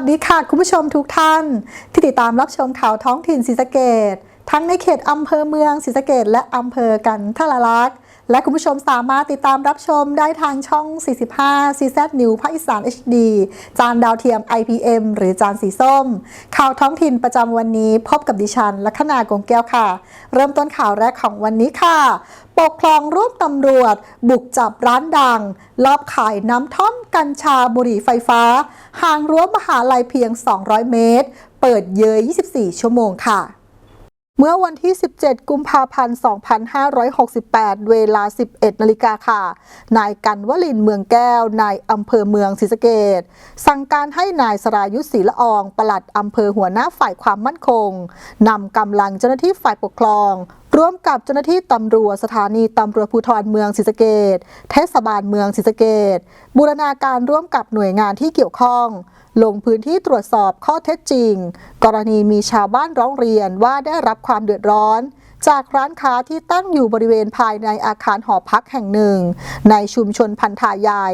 สวัสดีค่ะ คุณผู้ชมทุกท่าน ที่ติดตามรับชมข่าวท้องถิ่นศรีสะเกดทั้งในเขตอำเภอเมืองศรีสะเกดและอำเภอกันทรลักษณ์ และคุณผู้ชมสามารถติดตามรับชมได้ทางช่อง 45 CZ New ภาคอีสาน HD จานดาวเทียม IPM หรือจานสีส้ม ข่าวท้องถิ่นประจำวันนี้พบกับดิฉันลัคนากงแก้วค่ะ เริ่มต้นข่าวแรกของวันนี้ค่ะปกครองร่วมตำรวจ บุกจับร้านดัง ลอบขายน้ำท่อมกัญชาบุหรี่ไฟฟ้า ห่างรั้วมหาลัยเพียง 200 เมตร เปิดเยย 24 ชั่วโมงค่ะ เมื่อวันที่ 17 กุมภาพันธ์ 2568 เวลา 11 นาฬิกาค่ะ นายกันวลินเมืองแก้ว นายอำเภอเมืองศรีสะเกดสั่งการให้นายสรายุทธศรีละอองปลัดอำเภอหัวหน้าฝ่ายความมั่นคง นำกำลังเจ้าหน้าที่ฝ่ายปกครอง ร่วมกับเจ้าหน้าที่ตำรวจสถานีตำรวจภูธรเมืองศรีสะเกดเทศบาลเมืองศรีสะเกดบูรณาการร่วมกับหน่วยงานที่เกี่ยวข้อง ลงพื้นที่ตรวจสอบข้อเท็จจริง กรณีมีชาวบ้านร้องเรียนว่าได้รับความเดือดร้อน จากร้านค้าที่ตั้งอยู่บริเวณภายในอาคารหอพักแห่งหนึ่ง ในชุมชนพันธาใหญ่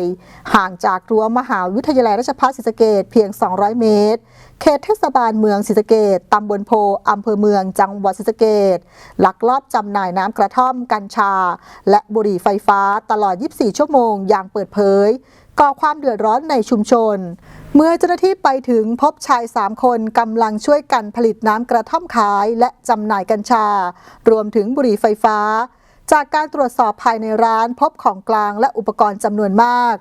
ห่างจากรั้วมหาวิทยาลัยราชภัฏศรีสะเกดเพียง 200 เมตร เขตเทศบาลเมืองศรีสะเกดตำบลโพอำเภอเมืองจังหวัดศรีสะเกดลักลอบจำหน่ายน้ำกระท่อมกัญชา และบุหรี่ไฟฟ้าตลอด 24 ชั่วโมงอย่างเปิดเผย ก่อความเดือดร้อนในชุมชน เมื่อเจ้าหน้าที่ไปถึงพบชาย 3 คนกำลังช่วยกันผลิตน้ำกระท่อมขายและจำหน่ายกัญชา รวมถึงบุหรี่ไฟฟ้า จากการตรวจสอบภายในร้านพบของกลางและอุปกรณ์จำนวนมาก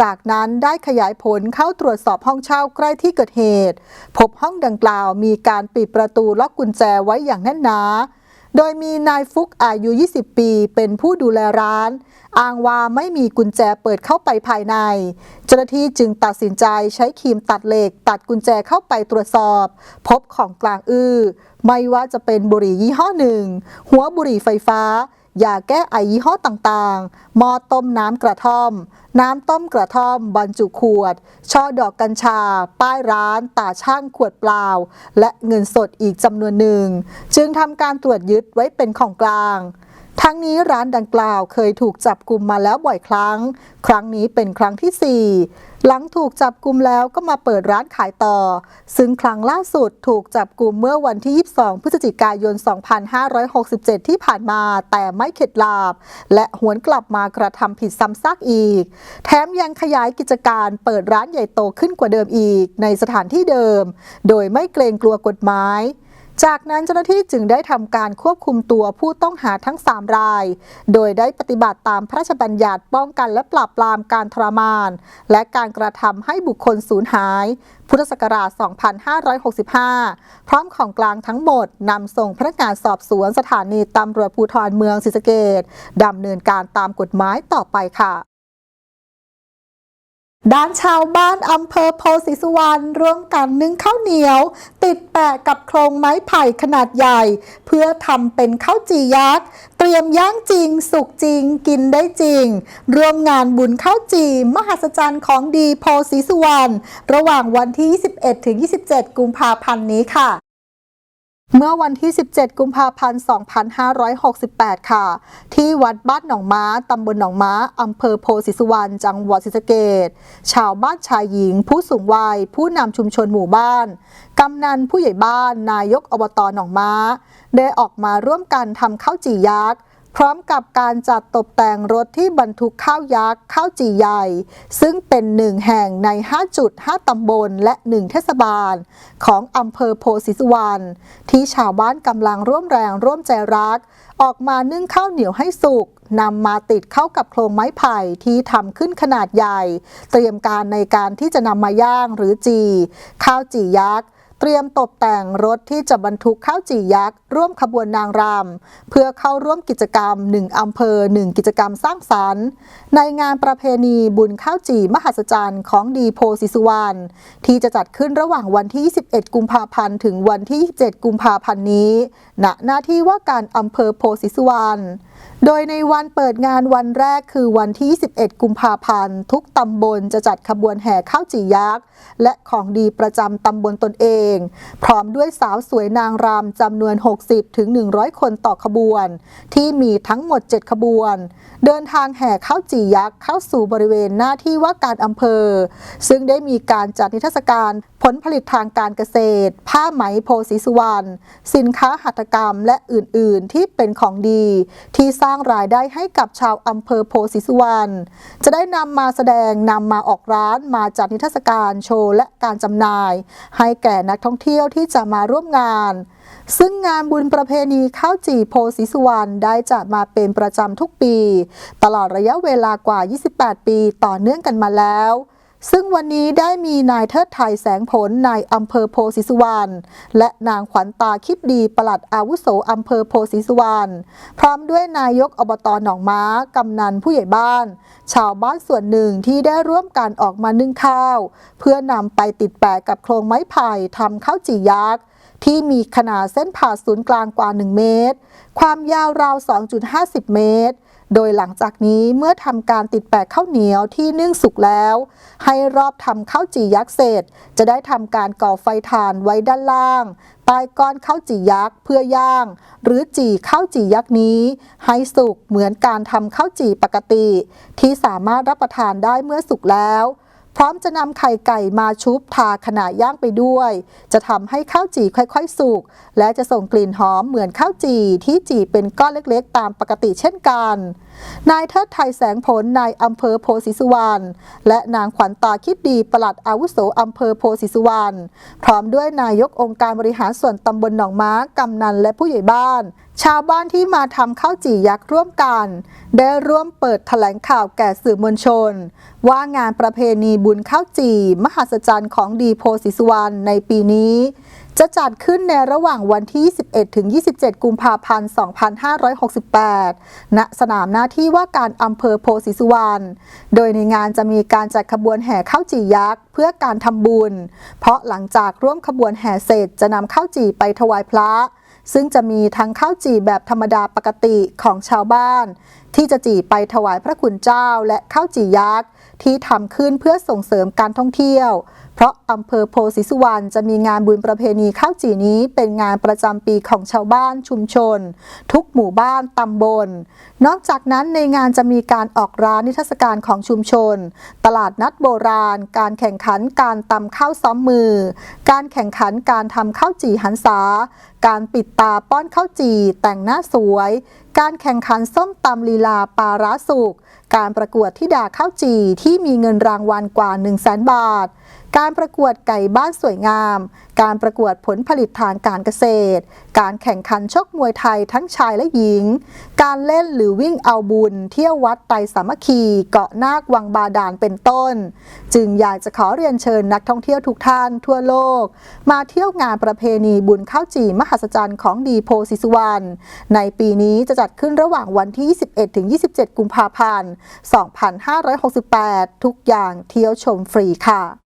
จากนั้นได้ขยายผลเข้าตรวจสอบห้องเช่าใกล้ที่เกิดเหตุ พบห้องดังกล่าวมีการปิดประตูล็อกกุญแจไว้อย่างแน่นหนา โดยมีนายฟุกอายุ 20 ปี เป็นผู้ดูแลร้าน อ้างว่าไม่มีกุญแจเปิดเข้าไปภายใน เจ้าหน้าที่จึงตัดสินใจใช้ครีมตัดเหล็ก ตัดกุญแจเข้าไปตรวจสอบ พบของกลางอื้อ ไม่ว่าจะเป็นบุหรี่ยี่ห้อหนึ่ง หัวบุหรี่ไฟฟ้า ยาแก้ไอยี่ห้อต่างๆ หม้อต้มน้ำกระท่อม น้ำต้มกระท่อม บรรจุขวด ช่อดอกกัญชา ป้ายร้าน ตาช่างขวดเปล่า และเงินสดอีกจำนวนหนึ่ง จึงทำการตรวจยึดไว้เป็นของกลาง ทั้งนี้ร้านดังกล่าวเคยถูกจับกลุ่มมาแล้วบ่อยครั้ง ครั้งนี้เป็นครั้งที่ 4 หลังถูกจับกลุ่มแล้วก็มาเปิดร้านขายต่อ ซึ่งครั้งล่าสุดถูกจับกลุ่มเมื่อวันที่ 22 พฤศจิกายน 2567 ที่ผ่านมาแต่ไม่เข็ดหลาบ และหวนกลับมากระทำผิดซ้ำซากอีก แถมยังขยายกิจการเปิดร้านใหญ่โตขึ้นกว่าเดิมอีกในสถานที่เดิม โดยไม่เกรงกลัวกฎหมาย จากนั้นเจ้าหน้าที่จึงได้ทำการควบคุมตัวผู้ต้องหาทั้ง 3 ราย โดยได้ปฏิบัติตามพระราชบัญญัติป้องกันและปราบปรามการทรมาน และการกระทำให้บุคคลสูญหาย พุทธศักราช 2565 พร้อมของกลางทั้งหมดนำส่งพนักงานสอบสวนสถานีตำรวจภูธรเมืองศรีสะเกดดำเนินการตามกฎหมายต่อไปค่ะ ด้านชาวบ้านอำเภอโพธิสุวรรณร่วมกันนึ่งข้าวเหนียว ติดแปะกับโครงไม้ไผ่ขนาดใหญ่ เพื่อทำเป็นข้าวจียักษ์ เตรียมย่างจริง สุกจริง กินได้จริง ร่วมงานบุญข้าวจีมหัศจรรย์ของดีโพธิสุวรรณระหว่างวันที่ 21ถึง27 กุมภาพันธ์นี้ค่ะ เมื่อวันที่ 17 กุมภาพันธ์ 2568 ค่ะ ที่วัดบ้านหนองม้า ตำบลหนองม้า อำเภอโพธิสุวรรณ จังหวัดศรีสะเกดชาวบ้านชายหญิง ผู้สูงวัย ผู้นำชุมชนหมู่บ้าน กำนันผู้ใหญ่บ้าน นายกอบตหนองม้า ได้ออกมาร่วมกันทำข้าวจี่ยักษ์ พร้อมกับการจัดตกแต่งรถที่บรรทุกข้าวยักษ์ข้าวจีใหญ่ ซึ่งเป็นหนึ่งแห่งใน 5 จุด 5 ตำบล และ 1 เทศบาล ของอำเภอโพธิสุวรรณที่ชาวบ้านกำลังร่วมแรงร่วมใจรัก ออกมานึ่งข้าวเหนียวให้สุกนำมาติดเข้ากับโครงไม้ไผ่ที่ทำขึ้นขนาดใหญ่ เตรียมการในการที่จะนำมาย่างหรือจี ข้าวจียักษ์ เตรียมตกแต่งรถที่จะบรรทุกข้าวจี่ยักษ์ ร่วมขบวนนางรำเพื่อเข้าร่วมกิจกรรม 1อำเภอ 1 กิจกรรมสร้างสรรค์ ในงานประเพณีบุญข้าวจี่มหัศจรรย์ของดีโพศิสุวรรณที่จะจัดขึ้นระหว่างวันที่ 21 กุมภาพันธ์ถึงวันที่ 27 กุมภาพันธ์นี้ณหน้าที่ว่าการอำเภอโพศิสุวรรณโดยในวันเปิดงานวันแรกคือวันที่ 21 กุมภาพันธ์ ทุกตำบลจะจัดขบวนแห่ข้าวจี่ยักษ์ และของดีประจำตำบลตนเองพร้อมด้วยสาวสวยนางรำจำนวน 60ถึง100 คนต่อขบวน ที่มีทั้งหมด 7 ขบวน เดินทางแห่เข้าจียักษ์เข้าสู่บริเวณหน้าที่ว่าการอำเภอ ซึ่งได้มีการจัดนิทรรศการผลผลิตทางการเกษตร ผ้าไหมโพสีสุวรรณ สินค้าหัตถกรรมและอื่น ๆ ที่เป็นของดี ที่สร้างรายได้ให้กับชาวอำเภอโพสีสุวรรณ จะได้นำมาแสดงนำมาออกร้านมาจัดนิทรรศการโชว์และการจำหน่าย ให้แก่นักท่องเที่ยวที่จะมาร่วมงาน ซึ่งงานบุญประเพณีข้าวจี่โพสีสุวรรณได้จัดมาเป็นประจำทุกปี ตลอดระยะเวลากว่า 28 ปีต่อเนื่องกันมาแล้ว ซึ่งวันนี้ได้มีนายเทิดไทยแสงผลนายอำเภอโพธิสุวรรณและนางขวัญตาคิดดีปลัดอาวุโสอำเภอโพธิสุวรรณพร้อมด้วยนายกอบตหนองม้ากำนันผู้ใหญ่บ้าน ชาวบ้านส่วนหนึ่งที่ได้ร่วมกันออกมานึ่งข้าว เพื่อนำไปติดแปะกับโครงไม้ไผ่ทำข้าวจี่ยักษ์ที่มีขนาดเส้นผ่าศูนย์กลางกว่า 1 เมตร ความยาวราว 2.50 เมตร โดยหลังจากนี้เมื่อทำการติดแปะข้าวเหนียวที่นึ่งสุกแล้ว ให้รอบทำข้าวจี่ยักษ์เสร็จ จะได้ทำการก่อไฟถ่านไว้ด้านล่างใต้ก้อนข้าวจี่ยักษ์เพื่อย่าง หรือจี่ข้าวจี่ยักษ์นี้ ให้สุกเหมือนการทำข้าวจี่ปกติ ที่สามารถรับประทานได้เมื่อสุกแล้ว พร้อมจะนำไข่ไก่มาชุบทาขณะย่างไปด้วย จะทำให้ข้าวจี่ค่อยๆ สุก และจะส่งกลิ่นหอมเหมือนข้าวจี่ที่จี่เป็นก้อนเล็กๆ ตามปกติเช่นกัน นายเทิดไทยแสงผลนายอำเภอโพธิสุวรรณและนางขวัญตาคิดดีปลัดอาวุโสอำเภอโพธิสุวรรณพร้อมด้วยนายกองค์การบริหารส่วนตำบลหนองม้ากำนันและผู้ใหญ่บ้าน ชาวบ้านที่มาทำข้าวจี่ยักษ์ร่วมกัน ได้ร่วมเปิดแถลงข่าวแก่สื่อมวลชน ว่างานประเพณีบุญข้าวจี่ มหัศจรรย์ของดีโพธิสุวรรณในปีนี้ จะจัดขึ้นในระหว่างวันที่ 21 ถึง 27 กุมภาพันธ์ 2568 ณ สนามหน้าที่ว่าการอำเภอโพธิสุวรรณ โดยในงานจะมีการจัดขบวนแห่ข้าวจี่ยักษ์เพื่อการทำบุญ เพราะหลังจากร่วมขบวนแห่เสร็จจะนำข้าวจี่ไปถวายพระ ซึ่งจะมีทั้งข้าวจี่แบบธรรมดาปกติของชาวบ้าน ที่จะจี่ไปถวายพระคุณเจ้าและข้าวจี่ยักษ์ที่ทำขึ้นเพื่อส่งเสริมการท่องเที่ยว เพราะอำเภอโพธิสุวรรณจะมีงานบุญประเพณีข้าวจี่นี้เป็นงานประจำปีของชาวบ้านชุมชน ทุกหมู่บ้านตำบล นอกจากนั้นในงานจะมีการออกร้านนิทรรศการของชุมชน ตลาดนัดโบราณ การแข่งขันการตำข้าวซ้อมมือ การแข่งขันการทำข้าวจี่หันษา การปิดตาป้อนข้าวจี่แต่งหน้าสวย การแข่งขันส้มตำลีลาปลาร้าสุกการประกวดที่ดาข้าวจี่ที่มีเงินรางวัลกว่า 1 0 0 0 0แบาท การประกวดไก่บ้านสวยงาม การประกวดผลผลิตทางการเกษตร การแข่งขันชกมวยไทยทั้งชายและหญิง การเล่นหรือวิ่งเอาบุญ เที่ยววัดไตสามัคคี เกาะนาควังบาดาลเป็นต้น จึงอยากจะขอเรียนเชิญนักท่องเที่ยวทุกท่านทั่วโลก มาเที่ยวงานประเพณีบุญข้าวจี่มหัศจรรย์ของดีโพธิสุวรรณในปีนี้จะจัดขึ้นระหว่างวันที่ 21ถึง27 กุมภาพันธ์ 2568 ทุกอย่างเที่ยวชมฟรีค่ะ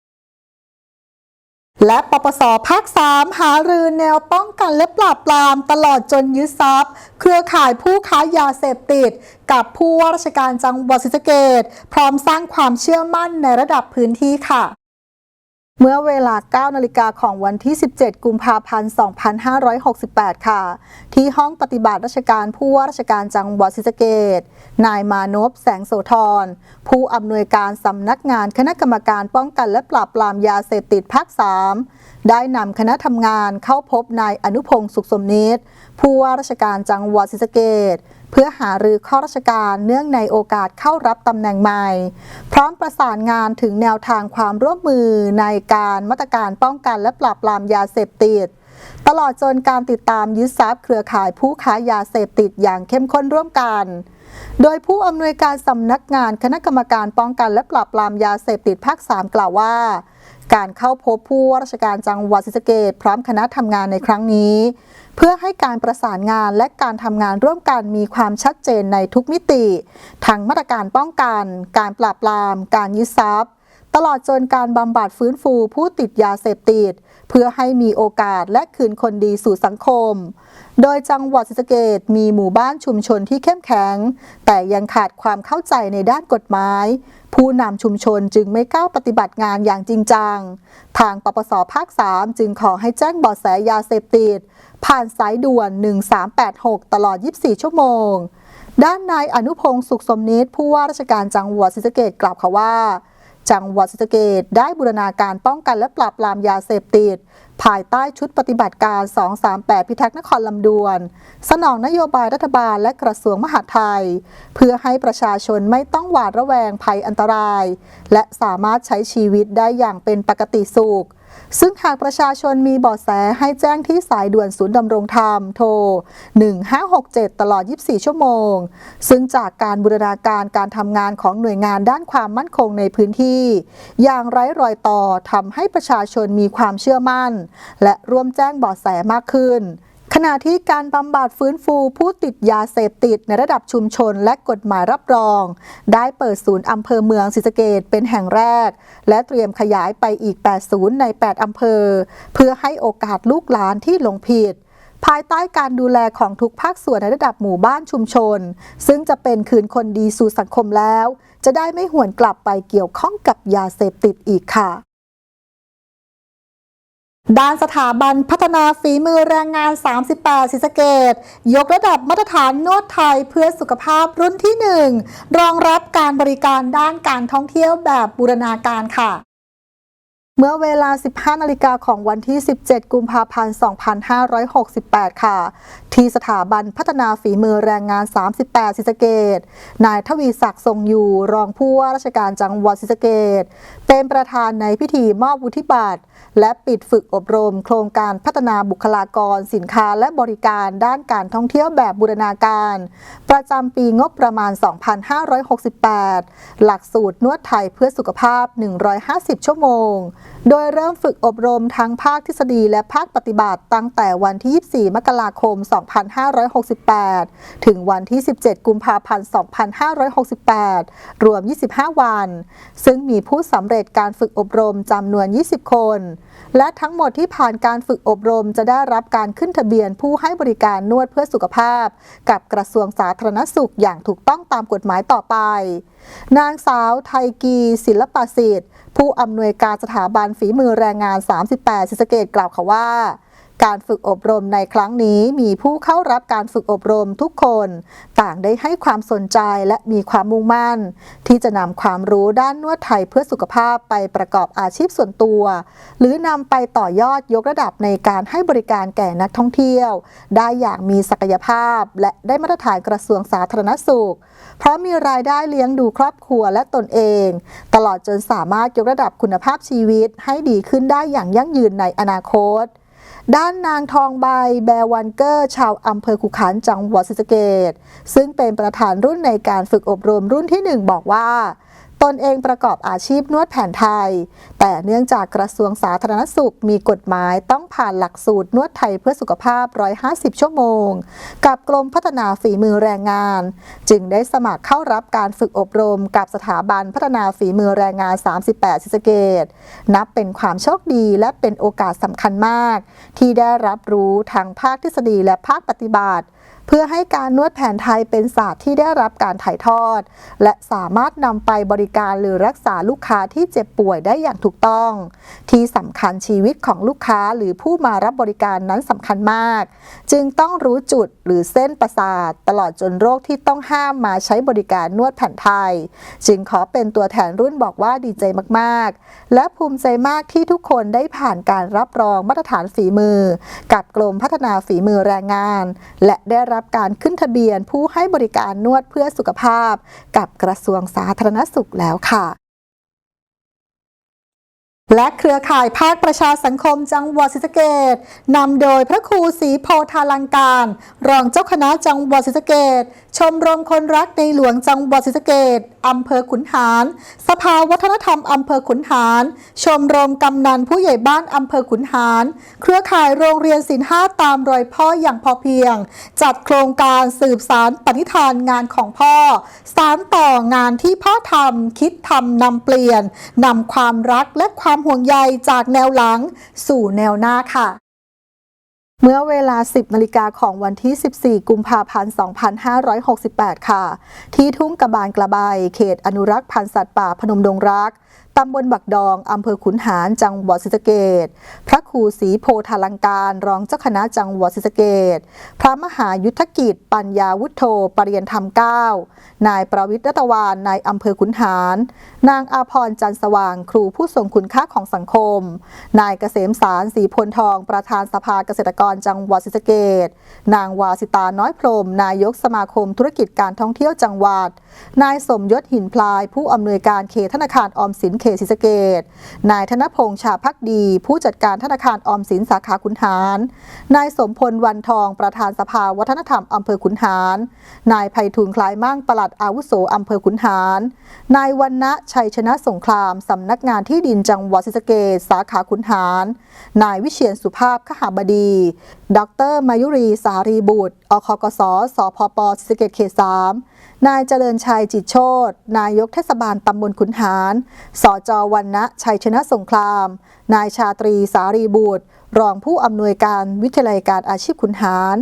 และปปสภาค 3 หารือแนวป้องกันและปราบปรามตลอดจนยึดทรัพย์ เครือข่ายผู้ค้ายาเสพติด กับผู้ว่าราชการจังหวัดศรีสะเกดพร้อมสร้างความเชื่อมั่นในระดับพื้นที่ค่ะ เมื่อเวลา 9 นาฬิกาของวันที่ 17 กุมภาพันธ์ 2568 ค่ะ ที่ห้องปฏิบัติราชการผู้ว่าราชการจังหวัดศรีสะเกษนายมานพแสงโสธร ผู้อำนวยการสำนักงานคณะกรรมการป้องกันและปราบปรามยาเสพติดภาค 3 ได้นำคณะทำงานเข้าพบนายอนุพงศ์สุขสมนิตผู้ว่าราชการจังหวัดศรีสะเกษ เพื่อหารือข้อราชการเนื่องในโอกาสเข้ารับตำแหน่งใหม่ พร้อมประสานงานถึงแนวทางความร่วมมือในการมาตรการป้องกันและปราบปรามยาเสพติดตลอดจนการติดตามยึดทรัพย์เครือข่ายผู้ค้ายาเสพติดอย่างเข้มข้นร่วมกัน โดยผู้อำนวยการสำนักงานคณะกรรมการป้องกันและปราบปรามยาเสพติดภาค 3 กล่าวว่า การเข้าพบผู้ว่าราชการจังหวัดศรีสะเกษพร้อมคณะทำงานในครั้งนี้ เพื่อให้การประสานงานและการทำงานร่วมกันมีความชัดเจนในทุกมิติ ทั้งมาตรการป้องกัน การปราบปราม การยึดทรัพย์ ตลอดจนการบำบัดฟื้นฟูผู้ติดยาเสพติด เพื่อให้มีโอกาสและคืนคนดีสู่สังคม โดยจังหวัดศรีสะเกษมีหมู่บ้านชุมชนที่เข้มแข็ง แต่ยังขาดความเข้าใจในด้านกฎหมาย ผู้นำชุมชนจึงไม่กล้าปฏิบัติงานอย่างจริงจัง ทางปปสภาค 3 จึงขอให้แจ้งเบาะแสยาเสพติด ผ่านสายด่วน 1386 ตลอด 24 ชั่วโมง ด้านนายอนุพงศ์สุขสมนิตผู้ว่าราชการจังหวัดศรีสะเกดกล่าวค่ะว่า จังหวัดศรีสะเกดได้บูรณาการป้องกันและปราบปรามยาเสพติด ภายใต้ชุดปฏิบัติการ 238 พิทักษ์นครลำดวน สนองนโยบายรัฐบาลและกระทรวงมหาดไทย เพื่อให้ประชาชนไม่ต้องหวาดระแวงภัยอันตราย และสามารถใช้ชีวิตได้อย่างเป็นปกติสุข ซึ่งหากประชาชนมีเบาะแสให้แจ้งที่สายด่วนศูนย์ดำรงธรรมโทร 1567 ตลอด 24 ชั่วโมง ซึ่งจากการบูรณาการการทำงานของหน่วยงานด้านความมั่นคงในพื้นที่ อย่างไร้รอยต่อทำให้ประชาชนมีความเชื่อมั่น และร่วมแจ้งเบาะแสมากขึ้น ขณะที่การบำบัดฟื้นฟูผู้ติดยาเสพติดในระดับชุมชนและกฎหมายรับรอง ได้เปิดศูนย์อำเภอเมืองศรีสะเกดเป็นแห่งแรก และเตรียมขยายไปอีก 8 ศูนย์ใน 8 อำเภอ เพื่อให้โอกาสลูกหลานที่หลงผิด ภายใต้การดูแลของทุกภาคส่วนในระดับหมู่บ้านชุมชน ซึ่งจะเป็นคืนคนดีสู่สังคมแล้ว จะได้ไม่หวนกลับไปเกี่ยวข้องกับยาเสพติดอีกค่ะ ด้านสถาบันพัฒนาฝีมือแรงงาน 38 ศิสเกต ยกระดับมาตรฐานนวดไทยเพื่อสุขภาพรุ่นที่ 1 รองรับการบริการด้านการท่องเที่ยวแบบบูรณาการค่ะ เมื่อเวลา 15 นาฬิกาของวันที่ 17 กุมภาพันธ์ 2568 ค่ะ ที่สถาบันพัฒนาฝีมือแรงงาน 38ศรีสเกดนายทวีศักดิ์ทรงอยู่ รองผู้ว่าราชการจังหวัดศรีสเกดเป็นประธานในพิธีมอบวุฒิบัตรและปิดฝึกอบรม โครงการพัฒนาบุคลากร สินค้าและบริการด้านการท่องเที่ยวแบบบูรณาการ ประจำปีงบประมาณ 2568 หลักสูตรนวดไทยเพื่อสุขภาพ 150 ชั่วโมงโดยเริ่มฝึกอบรมทั้งภาคทฤษฎีและภาคปฏิบัติตั้งแต่วันที่ 24 มกราคม 2568 ถึงวันที่ 17 กุมภาพันธ์ 2568 รวม 25 วัน ซึ่งมีผู้สำเร็จการฝึกอบรมจำนวน 20 คน และทั้งหมดที่ผ่านการฝึกอบรมจะได้รับการขึ้นทะเบียนผู้ให้บริการนวดเพื่อสุขภาพ กับกระทรวงสาธารณสุขอย่างถูกต้องตามกฎหมายต่อไป นางสาวไทยกีศิลปศิษย์ผู้อำนวยการสถาบันฝีมือแรงงาน 38 ศิสเกตกล่าวค่ะว่า การฝึกอบรมในครั้งนี้มีผู้เข้ารับการฝึกอบรมทุกคน ต่างได้ให้ความสนใจและมีความมุ่งมั่น ที่จะนำความรู้ด้านนวดไทยเพื่อสุขภาพไปประกอบอาชีพส่วนตัว หรือนำไปต่อยอดยกระดับในการให้บริการแก่นักท่องเที่ยว ได้อย่างมีศักยภาพ และได้มาตรฐานกระทรวงสาธารณสุข เพราะมีรายได้เลี้ยงดูครอบครัวและตนเอง ตลอดจนสามารถยกระดับคุณภาพชีวิตให้ดีขึ้นได้อย่างยั่งยืนในอนาคต ด้านนางทองใบแบวันเกอร์ ชาวอำเภอขุขันจังหวัดศรีสะเกดซึ่งเป็นประธานรุ่นในการฝึกอบรมรุ่นที่ 1 บอกว่า ตนเองประกอบอาชีพนวดแผนไทย แต่เนื่องจากกระทรวงสาธารณสุขมีกฎหมายต้องผ่านหลักสูตรนวดไทยเพื่อสุขภาพ 150 ชั่วโมง กับกรมพัฒนาฝีมือแรงงาน จึงได้สมัครเข้ารับการฝึกอบรมกับสถาบันพัฒนาฝีมือแรงงาน 38ศรีสเกดนับเป็นความโชคดีและเป็นโอกาสสำคัญมาก ที่ได้รับรู้ทั้งภาคทฤษฎีและภาคปฏิบัติ เพื่อให้การนวดแผนไทยเป็นศาสตร์ที่ได้รับการถ่ายทอด และสามารถนำไปบริการหรือรักษาลูกค้าที่เจ็บป่วยได้อย่างถูกต้อง ที่สำคัญชีวิตของลูกค้าหรือผู้มารับบริการนั้นสำคัญมาก จึงต้องรู้จุดหรือเส้นประสาท ตลอดจนโรคที่ต้องห้ามมาใช้บริการนวดแผนไทย จึงขอเป็นตัวแทนรุ่นบอกว่าดีใจมากๆ และภูมิใจมากที่ทุกคนได้ผ่านการรับรองมาตรฐานฝีมือ กับกรมพัฒนาฝีมือแรงงาน และได้รับการขึ้นทะเบียนผู้ให้บริการนวดเพื่อสุขภาพ กับกระทรวงสาธารณสุขแล้วค่ะ และเครือข่ายภาคประชาสังคมจังหวัดศรีสะเกดนำโดยพระครูศรีโพธาลังการ รองเจ้าคณะจังหวัดศรีสะเกดชมรมคนรักในหลวงจังหวัดศรีสะเกดอำเภอขุนหาร สภาวัฒนธรรมอำเภอขุนหาร ชมรมกำนันผู้ใหญ่บ้านอำเภอขุนหาร เครือข่ายโรงเรียนศิลห้าตามรอยพ่ออย่างพอเพียง จัดโครงการสืบสารปณิธานงานของพ่อ สารต่องานที่พ่อทำคิดทำนำเปลี่ยนนำความรักและความห่วงใยจากแนวหลัง สู่แนวหน้าค่ะ เมื่อเวลา 10นาฬิกาของวันที่ 14 กุมภาพันธ์ 2568 ค่ะ ที่ทุ่งกระบานกระบาย เขตอนุรักษ์พันธุ์สัตว์ป่าพนมดงรัก ตำบลบักดอง อำเภอขุนหารจังหวัดศรีสะเกดพระครูศรีโพธาลังการ รองเจ้าคณะจังหวัดศรีสะเกดพระมหายุทธกิจ ปัญญาวุฒโธปรริยนธรรมเก้านายประวิทย์รัตวานนายอำเภอขุนหาร นางอาพรจันสว่าง ครูผู้ทรงคุณค่าของสังคม นายเกษมสารสีพลทอง ประธานสภาเกษตรกรจังหวัดศรีสะเกดนางวาสิตาน้อยพรม นายกสมาคมธุรกิจการท่องเที่ยวจังหวัด นายสมยศหินพลาย ผู้อำนวยการเขตธนาคารออมสินเขตศรีสะเกดนายธนพงษ์ชาพักดี ผู้จัดการธนาคารออมสินสาขาขุนหาร นายสมพลวันทองประธานสภาวัฒนธรรมอำเภอขุนหาร นายไพฑูรย์คล้ายมั่งปลัดอาวุโสอำเภอขุนหาร นายวันณะชัยชนะสงครามสำนักงานที่ดินจังหวัดศรีสะเกษสาขาขุนหาร นายวิเชียนสุภาพขหาบดี ดรมายุรีสารีบุตร อคกสสพปสิเกตเขตสามนายเจริญชัยจิตโชตนายกเทศบาลตำบลขุนหาร สจวันณะชัยชนะสงคราม นายชาตรีสารีบุตร รองผู้อำนวยการวิทยาลัยการอาชีพขุนหาร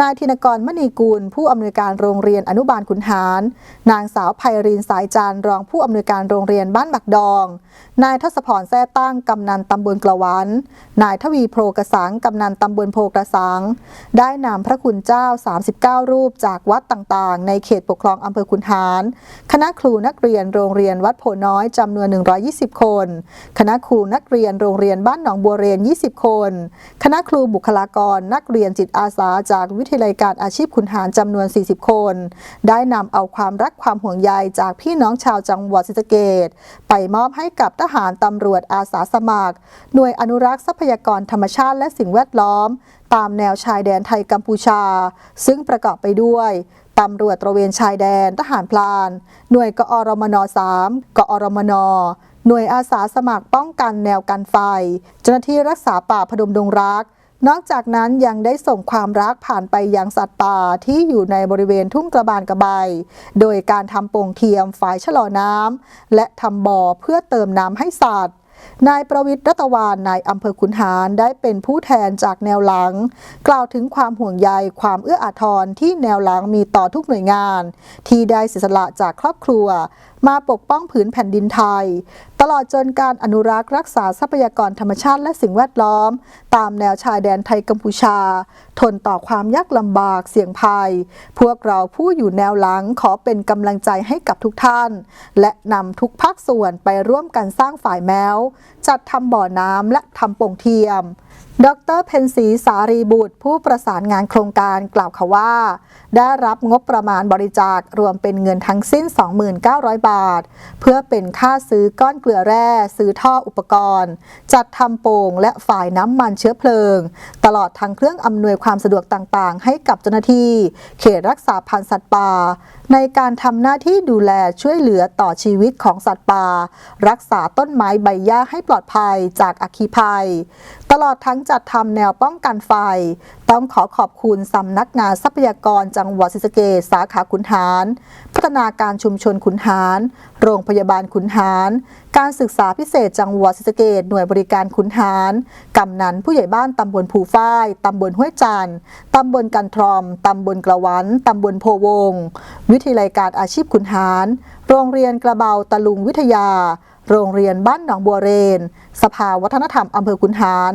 นายธินกรมณีกุลผู้อำนวยการโรงเรียนอนุบาลขุนหาร นางสาวไพรินสายจานรองผู้อำนวยการโรงเรียนบ้านบักดอง นายทศพรแท้ตั้งกำนันตำบลกระวัน นายทวีโพกระสังกำนันตำบลโพกระสัง ได้นำพระคุณเจ้า 39 รูปจากวัดต่างๆ ในเขตปกครองอำเภอขุนหาร คณะครูนักเรียนโรงเรียนวัดโพน้อยจำนวน 120 คน คณะครูนักเรียนโรงเรียนบ้านหนองบัวเรน 20 คนคณะครูบุคลากร นักเรียนจิตอาสา จากวิทยาลัยการอาชีพขุนหารจำนวน 40 คน ได้นำเอาความรักความห่วงใยจากพี่น้องชาวจังหวัดศรีสะเกษไปมอบให้กับทหารตำรวจอาสาสมัคร หน่วยอนุรักษ์ทรัพยากรธรรมชาติและสิ่งแวดล้อม ตามแนวชายแดนไทยกัมพูชา ซึ่งประกอบไปด้วยตำรวจตระเวนชายแดน ทหารพลาน หน่วยกอรมน 3 กอรมน หน่วยอาสาสมัครป้องกันแนวกันไฟ เจ้าหน้าที่รักษาป่าพดมดงรัก นอกจากนั้นยังได้ส่งความรักผ่านไปยังสัตว์ป่าที่อยู่ในบริเวณทุ่งกระบานกระใบ โดยการทำโป่งเทียมฝายชะลอน้ำและทำบ่อเพื่อเติมน้ำให้สัตว์นายประวิทย์รัตวานนายอำเภอขุนหารได้เป็นผู้แทนจากแนวหลัง กล่าวถึงความห่วงใยความเอื้ออาทรที่แนวหลังมีต่อทุกหน่วยงาน ที่ได้เสียสละจากครอบครัว มาปกป้องผืนแผ่นดินไทยตลอดจนการอนุรักษ์รักษาทรัพยากรธรรมชาติและสิ่งแวดล้อม ตามแนวชายแดนไทยกัมพูชา ทนต่อความยากลำบากเสี่ยงภัย พวกเราผู้อยู่แนวหลังขอเป็นกำลังใจให้กับทุกท่าน และนำทุกภาคส่วนไปร่วมกันสร้างฝ่ายแมว จัดทำบ่อน้ำและทำโป่งเทียมดรเพนสีสารีบุตร ผู้ประสานงานโครงการกล่าวค่ะว่า ได้รับงบประมาณบริจาครวมเป็นเงินทั้งสิ้น 29,000 บาท เพื่อเป็นค่าซื้อก้อนกลือแร่ซื้อท่ออุปกรณ์ จัดทำโป่งและฝ่ายน้ำมันเชื้อเพลิง ตลอดทั้งเครื่องอำนวยความสะดวกต่างๆ ให้กับเจ้าหน้าที่ เขตรักษาพันธุ์สัตว์ป่า ในการทำหน้าที่ดูแลช่วยเหลือต่อชีวิตของสัตว์ป่า รักษาต้นไม้ใบหญ้าให้ปลอดภัยจากอัคคีภัย ตลอดทั้งจัดทำแนวป้องกันไฟ ต้องขอขอบคุณสำนักงานทรัพยากรจังหวัดศรีสะเกษสาขาขุนหาร ฒนาการชุมชนขุนหาร โรงพยาบาลขุนหาร การศึกษาพิเศษจังหวัดศรีสะเกษหน่วยบริการขุนหาร กำนันผู้ใหญ่บ้านตำบลภูฝ้าย ตำบลห้วยจันทร์ตำบลกันทรอม ตำบลกระวัน ตำบลโพวง วิทยาลัยการอาชีพขุนหาร โรงเรียนกระเบาตะลุงวิทยา โรงเรียนบ้านหนองบัวเรน สภาวัฒนธรรมอำเภอขุนหาร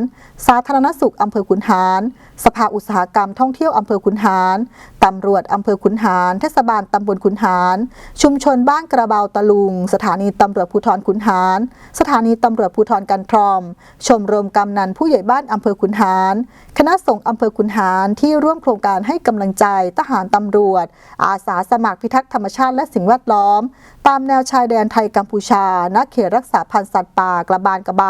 สาธารณสุขอำเภอขุนหาร สภาอุตสาหกรรมท่องเที่ยวอำเภอขุนหารตำรวจอำเภอขุนหารเทศบาลตำบลขุนหาร ชุมชนบ้านกระเบาตะลุง สถานีตำรวจภูธรขุนหาร สถานีตำรวจภูธรกันทรอม ชมรมกำนันผู้ใหญ่บ้านอำเภอขุนหาร คณะสงฆ์อำเภอขุนหารที่ร่วมโครงการให้กำลังใจทหารตำรวจ อาสาสมัครพิทักษ์ธรรมชาติและสิ่งแวดล้อม ตามแนวชายแดนไทยกัมพูชาณเขตรักษาพันธุ์สัตว์ป่ากระบานกระใบ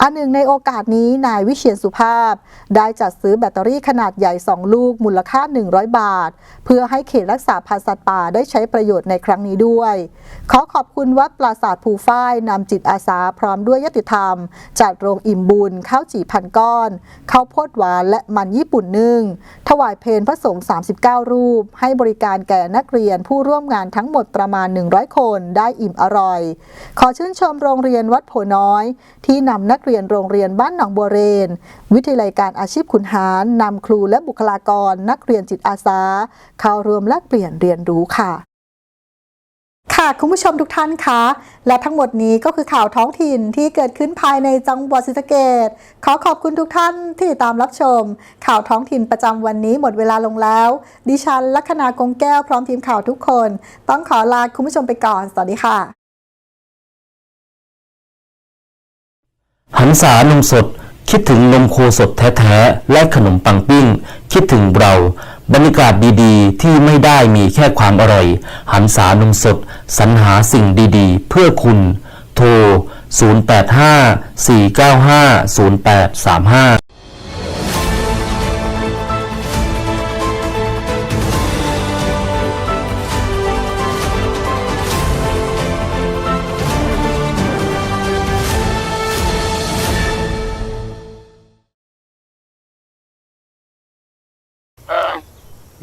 อันหนึ่งในโอกาสนี้นายวิเชียนสุภาพ ได้จัดซื้อแบตเตอรี่ขนาดใหญ่ 2 ลูกมูลค่า 100 บาท เพื่อให้เขตรักษาพันธุ์สัตว์ป่าได้ใช้ประโยชน์ในครั้งนี้ด้วย ขอขอบคุณวัดปราสาทภูฝ้ายนำจิตอาสาพร้อมด้วยยติธรรม จัดโรงอิ่มบุญ ข้าวจี่พันก้อนข้าวโพดหวานและมันญี่ปุ่นนึ่ง ถวายเพลพระสงฆ์39 รูป ให้บริการแก่นักเรียนผู้ร่วมงานทั้งหมดประมาณ 100 คนได้อิ่มอร่อย ขอชื่นชมโรงเรียนวัดโพน้อย ที่นำนักเรียนโรงเรียนบ้านหนองบัวเรน วิทยาลัยการอาชีพขุนหารนำครูและบุคลากร นักเรียนจิตอาสา เข้ารวมแลกเปลี่ยนเรียนรู้ค่ะค่ะคุณผู้ชมทุกท่านคะและทั้งหมดนี้ก็คือข่าวท้องถิ่นที่เกิดขึ้นภายในจังหวัดศรีสะเกษขอขอบคุณทุกท่านที่ตามรับชม ข่าวท้องถิ่นประจำวันนี้หมดเวลาลงแล้ว ดิฉันลัคนากงแก้วพร้อมทีมข่าวทุกคน ต้องขอลาคุณผู้ชมไปก่อน สวัสดีค่ะหันษานมสด คิดถึงนมโคสดแท้ๆ และขนมปังปิ้ง คิดถึงเรา บรรยากาศดีๆ ที่ไม่ได้มีแค่ความอร่อย หันสานมสด สรรหาสิ่งดีๆ เพื่อคุณ โทร 085 495 0835